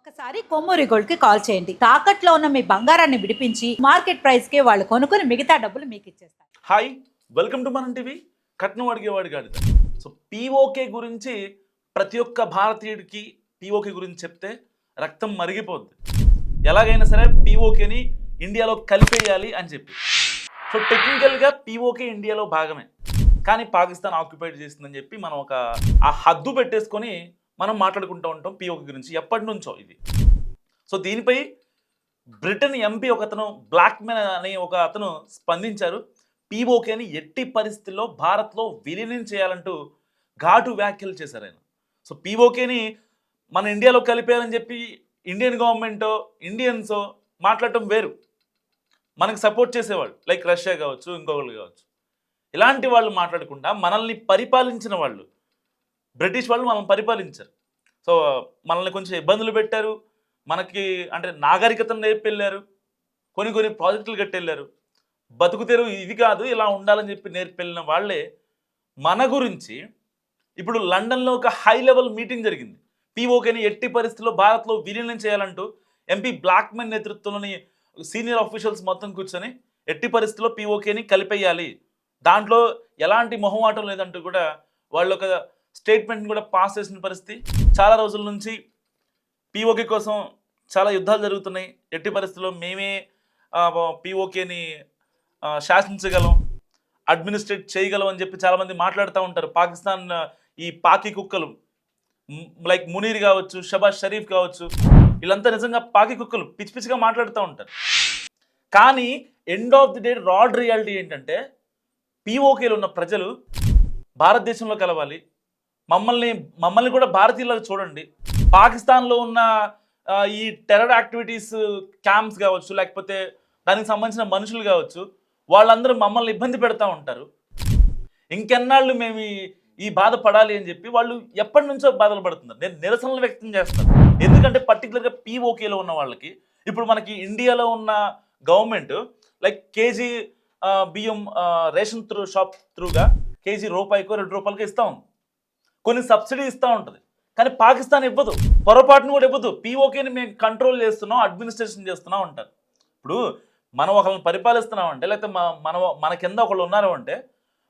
ఒక్కసారి కొమ్మూరి గోల్డ్కి కాల్ చేయండి. తాకట్లో ఉన్న మీ బంగారాన్ని విడిపించి మార్కెట్ ప్రైస్కి వాళ్ళు కొనుక్కుని మిగతా డబ్బులు మీకు ఇచ్చేస్తారు. Hi welcome to Mana TV. కట్నం అడిగేవాడు కాదు సో పీఓకే గురించి ప్రతి ఒక్క భారతీయుడికి పీఓకే గురించి చెప్తే రక్తం మరిగిపోద్ది. ఎలాగైనా సరే పీఓకేని ఇండియాలో కలిపేయాలి అని చెప్పి. సో టెక్నికల్గా పీఓకే ఇండియాలో భాగమే. కానీ పాకిస్తాన్ ఆక్యుపైడ్ చేసిందని చెప్పి మనం ఒక ఆ హద్దు పెట్టేసుకొని మనం మాట్లాడుకుంటూ ఉంటాం పిఓకి గురించి ఎప్పటి నుంచో ఇది. సో దీనిపై బ్రిటన్ ఎంపీ ఒక అతను బ్లాక్ మెన్ అనే ఒక అతను స్పందించారు. పిఓకేని ఎట్టి పరిస్థితుల్లో భారత్లో విలీనం చేయాలంటూ ఘాటు వ్యాఖ్యలు చేశారు ఆయన. సో పిఓకేని మన ఇండియాలో కలిపేయాలని చెప్పి ఇండియన్ గవర్నమెంట్ ఇండియన్స్ మాట్లాడటం వేరు. మనకు సపోర్ట్ చేసేవాళ్ళు లైక్ రష్యా కావచ్చు ఇంకొకళ్ళు కావచ్చు. ఇలాంటి వాళ్ళు మాట్లాడకుండా మనల్ని పరిపాలించిన వాళ్ళు బ్రిటిష్ వాళ్ళు మనల్ని పరిపాలించారు. సో మనల్ని కొంచెం ఇబ్బందులు పెట్టారు. మనకి అంటే నాగరికతను నేర్పెళ్ళారు కొన్ని కొన్ని ప్రాజెక్టులు కట్టెళ్ళారు బతుకు తెరువు ఇది కాదు ఇలా ఉండాలని చెప్పి నేర్పెళ్ళిన వాళ్ళే మన గురించి ఇప్పుడు లండన్లో ఒక హై లెవెల్ మీటింగ్ జరిగింది. పీఓకేని ఎట్టి పరిస్థితుల్లో భారత్లో విలీనం చేయాలంటూ ఎంపీ బ్లాక్మెన్ నేతృత్వంలోని సీనియర్ ఆఫీషియల్స్ మొత్తం కూర్చొని ఎట్టి పరిస్థితుల్లో పీఓకేని కలిపేయాలి. దాంట్లో ఎలాంటి మొహమాటం లేదంటూ కూడా వాళ్ళు ఒక స్టేట్మెంట్ కూడా పాస్ చేసిన పరిస్థితి. చాలా రోజుల నుంచి పీఓకే కోసం చాలా యుద్ధాలు జరుగుతున్నాయి. ఎట్టి పరిస్థితుల్లో మేమే పిఓకేని శాసించగలం అడ్మినిస్ట్రేట్ చేయగలం అని చెప్పి చాలామంది మాట్లాడుతూ ఉంటారు. పాకిస్తాన్ ఈ పాకి కుక్కలు లైక్ మునీర్ కావచ్చు షబాజ్ షరీఫ్ కావచ్చు వీళ్ళంతా నిజంగా పాకి కుక్కలు పిచ్చి పిచ్చిగా మాట్లాడుతూ ఉంటారు. కానీ ఎండ్ ఆఫ్ ది డే రాడ్ రియాలిటీ ఏంటంటే పిఓకేలో ఉన్న ప్రజలు భారతదేశంలో కలవాలి మమ్మల్ని మమ్మల్ని కూడా భారతీయులకు చూడండి. పాకిస్తాన్లో ఉన్న ఈ టెర్రర్ యాక్టివిటీస్ క్యాంప్స్ కావచ్చు లేకపోతే దానికి సంబంధించిన మనుషులు కావచ్చు వాళ్ళందరూ మమ్మల్ని ఇబ్బంది పెడతా ఉంటారు. ఇంకెన్నాళ్ళు మేము ఈ- బాధ పడాలి అని చెప్పి వాళ్ళు ఎప్పటి నుంచో బాధలు పడుతున్నారు. నేను నిరసనలు వ్యక్తం చేస్తాను. ఎందుకంటే పర్టికులర్గా పీఓకేలో ఉన్న వాళ్ళకి ఇప్పుడు మనకి ఇండియాలో ఉన్న గవర్నమెంట్ లైక్ కేజీ బియ్యం రేషన్ త్రూ షాప్ త్రూగా కేజీ రూపాయికో రెండు రూపాయలకి ఇస్తాం ఉంది. కొన్ని సబ్సిడీ ఇస్తూ ఉంటుంది. కానీ పాకిస్తాన్ ఇవ్వదు. పొరపాటును కూడా ఇవ్వదు. పీఓకేని మేము కంట్రోల్ చేస్తున్నాం అడ్మినిస్ట్రేషన్ చేస్తున్నాం అంటారు. ఇప్పుడు మనం ఒకళ్ళని పరిపాలిస్తున్నాం అంటే లేకపోతే మన మన కింద ఒకళ్ళు ఉన్నారు అంటే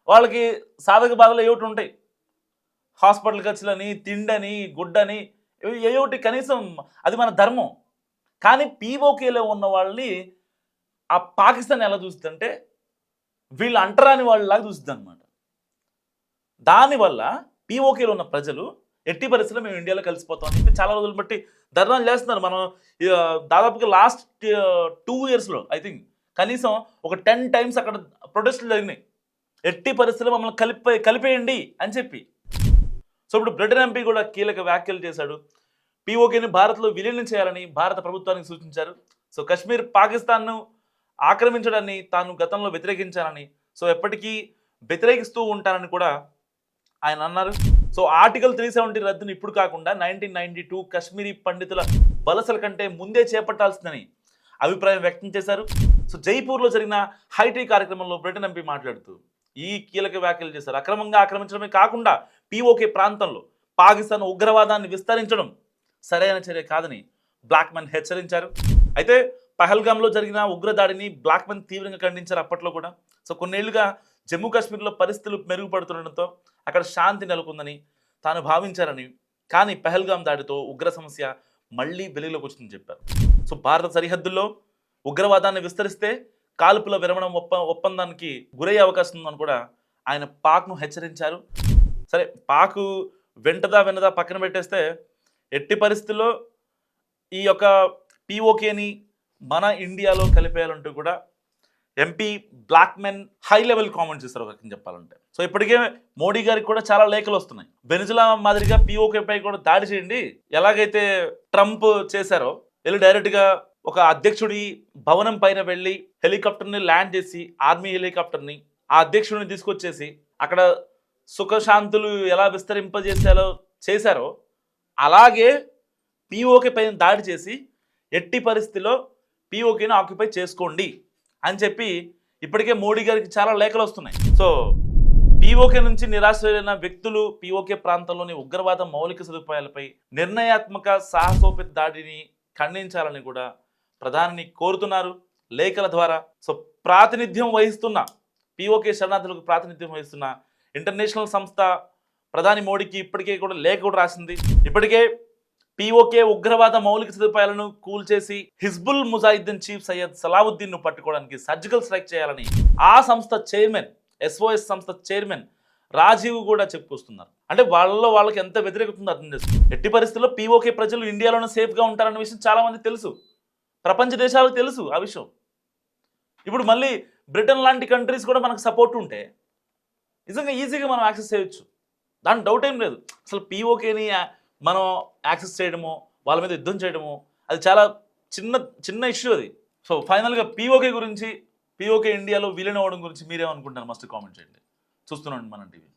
వాళ్ళకి సాధక బాధలు ఏమిటి ఉంటాయి. హాస్పిటల్ ఖర్చులని తిండని గుడ్డని ఏమిటి కనీసం అది మన ధర్మం. కానీ పీఓకేలో ఉన్న వాళ్ళని ఆ పాకిస్తాన్ ఎలా చూస్తుందంటే వీళ్ళు అంటరాని వాళ్ళలాగా చూస్తుంది అనమాట దానివల్ల పీఓకేలో ఉన్న ప్రజలు ఎట్టి పరిస్థితుల్లో మేము ఇండియాలో కలిసిపోతాం అని చెప్పి చాలా రోజులు బట్టి ధర్నాలు చేస్తున్నారు. మనం దాదాపుగా లాస్ట్ టూ ఇయర్స్లో ఐ థింక్ కనీసం ఒక టెన్ టైమ్స్ అక్కడ ప్రొటెస్టులు జరిగినాయి. ఎట్టి పరిస్థితుల్లో మమ్మల్ని కలిపే కలిపేయండి అని చెప్పి. సో ఇప్పుడు బ్రిటన్ ఎంపీ కూడా కీలక వ్యాఖ్యలు చేశాడు. పీఓకేని భారత్లో విలీనం చేయాలని భారత ప్రభుత్వానికి సూచించారు. సో కశ్మీర్ పాకిస్తాన్ను ఆక్రమించడాన్ని తాను గతంలో వ్యతిరేకించానని. సో ఎప్పటికీ వ్యతిరేకిస్తూ ఉంటానని కూడా ఆయన అన్నారు. సో ఆర్టికల్ త్రీ సెవెంటీ రద్దును ఇప్పుడు కాకుండా నైన్టీన్ నైన్టీ టూ కశ్మీరీ పండితుల వలసల కంటే ముందే చేపట్టాల్సిందని అభిప్రాయం వ్యక్తం చేశారు. సో జైపూర్లో జరిగిన హైటీ కార్యక్రమంలో బ్రిటన్ ఎంపీ మాట్లాడుతూ ఈ కీలక వ్యాఖ్యలు చేశారు. అక్రమంగా ఆక్రమించడమే కాకుండా పీఓకే ప్రాంతంలో పాకిస్తాన్ ఉగ్రవాదాన్ని విస్తరించడం సరైన చర్య కాదని బ్లాక్మెన్ హెచ్చరించారు. అయితే పహల్గామ్లో జరిగిన ఉగ్రదాడిని బ్లాక్మెన్ తీవ్రంగా ఖండించారు అప్పట్లో కూడా. సో కొన్నేళ్ళుగా జమ్మూ కాశ్మీర్లో పరిస్థితులు మెరుగుపడుతుండటంతో అక్కడ శాంతి నెలకొందని తాను భావించారని. కానీ పెహల్గాం దాడితో ఉగ్ర సమస్య మళ్ళీ వెలుగులోకి వచ్చిందని చెప్పారు. సో భారత సరిహద్దుల్లో ఉగ్రవాదాన్ని విస్తరిస్తే కాల్పుల విరమణం ఒప్ప ఒప్పందానికి గురయ్యే అవకాశం ఉందని కూడా ఆయన పాక్ను హెచ్చరించారు. సరే పాకు వెంటదా వెనదా పక్కన పెట్టేస్తే ఎట్టి పరిస్థితుల్లో ఈ యొక్క పిఓకేని మన ఇండియాలో కలిపేయాలంటూ కూడా MP Blackman high level comments ఇస్తారు ఒక రకంగా చెప్పాలంటే. సో ఇప్పటికే మోడీ గారికి కూడా చాలా లేఖలు వస్తున్నాయి. వెనుజులా మాదిరిగా పీఓకే పై కూడా దాడి చేయండి. ఎలాగైతే ట్రంప్ చేశారో వెళ్ళి డైరెక్ట్గా ఒక అధ్యక్షుడి భవనం పైన వెళ్ళి హెలికాప్టర్ని ల్యాండ్ చేసి ఆర్మీ హెలికాప్టర్ని ఆ అధ్యక్షుడిని తీసుకొచ్చేసి అక్కడ సుఖశాంతులు ఎలా విస్తరింపజేసాలో చేశారో అలాగే పిఓకే పైన దాడి చేసి ఎట్టి పరిస్థితిలో పిఓకేని ఆక్యుపై చేసుకోండి. అని చెప్పి ఇప్పటికే మోడీ గారికి చాలా లేఖలు వస్తున్నాయి. సో పీఓకే నుంచి నిరాశ్రయులైన వ్యక్తులు పీఓకే ప్రాంతంలోని ఉగ్రవాద మౌలిక సదుపాయాలపై నిర్ణయాత్మక సాహసోపేత దాడిని ఖండించాలని కూడా ప్రధానిని కోరుతున్నారు లేఖల ద్వారా. సో ప్రాతినిధ్యం వహిస్తున్న పీఓకే శరణార్థులకు ప్రాతినిధ్యం వహిస్తున్న ఇంటర్నేషనల్ సంస్థ ప్రధాని మోడీకి ఇప్పటికే కూడా లేఖ కూడా రాసింది. ఇప్పటికే పీఓకే ఉగ్రవాద మౌలిక సదుపాయాలను కూల్చేసి హిజ్బుల్ ముజాహిద్దీన్ చీఫ్ సయ్యద్ సలావుద్దీన్ను పట్టుకోవడానికి సర్జికల్ స్ట్రైక్ చేయాలని ఆ సంస్థ చైర్మన్ ఎస్ఓఎస్ సంస్థ చైర్మన్ రాజీవ్ కూడా చెప్పుకొస్తున్నారు. అంటే వాళ్ళలో వాళ్ళకి ఎంత వ్యతిరేకత ఉందో అర్థం చేసుకో. ఎట్టి పరిస్థితుల్లో పీఓకే ప్రజలు ఇండియాలోనే సేఫ్గా ఉంటారన్న విషయం చాలామంది తెలుసు. ప్రపంచ దేశాలకు తెలుసు ఆ విషయం. ఇప్పుడు మళ్ళీ బ్రిటన్ లాంటి కంట్రీస్ కూడా మనకు సపోర్ట్ ఉంటే నిజంగా ఈజీగా మనం యాక్సెస్ చేయొచ్చు. దాని డౌట్ ఏం లేదు. అసలు పీఓకేని మనం యాక్సెస్ చేయడము వాళ్ళ మీద యుద్ధం చేయడము అది చాలా చిన్న చిన్న ఇష్యూ అది. సో ఫైనల్గా పీఓకే గురించి పీఓకే ఇండియాలో విలీనం అవ్వడం గురించి మీరేమనుకుంటారు మస్ట్ కామెంట్ చేయండి. చూస్తున్నాండి మన టీవీ